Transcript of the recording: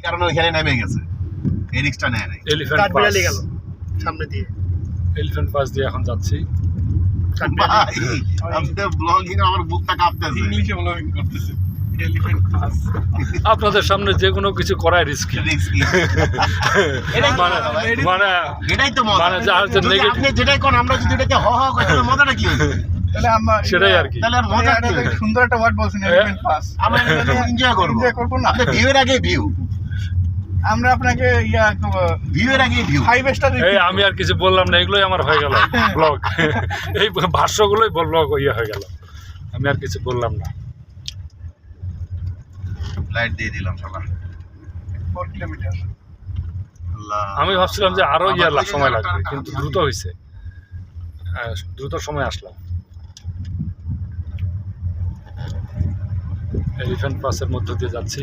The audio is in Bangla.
এই কারণে ওইখানে নেমে গেছে? এই রিক্সটা নেয় নাই। এলিফ্যান্ট পাস গেল সামনে দিয়ে। এলিফ্যান্ট পাস দিয়ে এখন যাচ্ছি। কাঠবিড়ালি ভাই আমি তো ব্লগিং আমার বুকটা কাঁপতেছে। ইংলিশে ব্লগিং করতেছে। এলিফ্যান্ট পাস আপনাদের সামনে যে কোনো কিছু করাই রিস্কি রিস্কি এটাই তো মানে মজা। ভাই। এটাই তো মজা। যার যে যদি negative- আপনি যেটাই কোন আমরা যদি এটাকে হ হ করি তাহলে মজাটা কি হবে তাহলে আমরা সেটাই আর কি। তাহলে মজা সুন্দর একটা ওয়ার্ড বলছেন আমরা এনজয় করব। করব না। ভিউ এর আগে ভিউ আমরা আপনাকে ইয়া ভিউ এর আগে ভিউ ফাইভ স্টার এই আমি আর কিছু বললাম না এগুলোই আমার হয়ে গেল ব্লগ এই ভাষ্যগুলোই ব্লগ ইয়ে হয়ে গেল। আমি আর কিছু বললাম না। লাইট দিয়ে দিলাম ফোর কিলোমিটার আমি ভাবছিলাম যে আরও ইয়ে সময় লাগবে কিন্তু দ্রুত হয়েছে হ্যাঁ, দ্রুত সময় আসলাম। এলিফ্যান্ট পাসের মধ্য দিয়ে যাচ্ছি।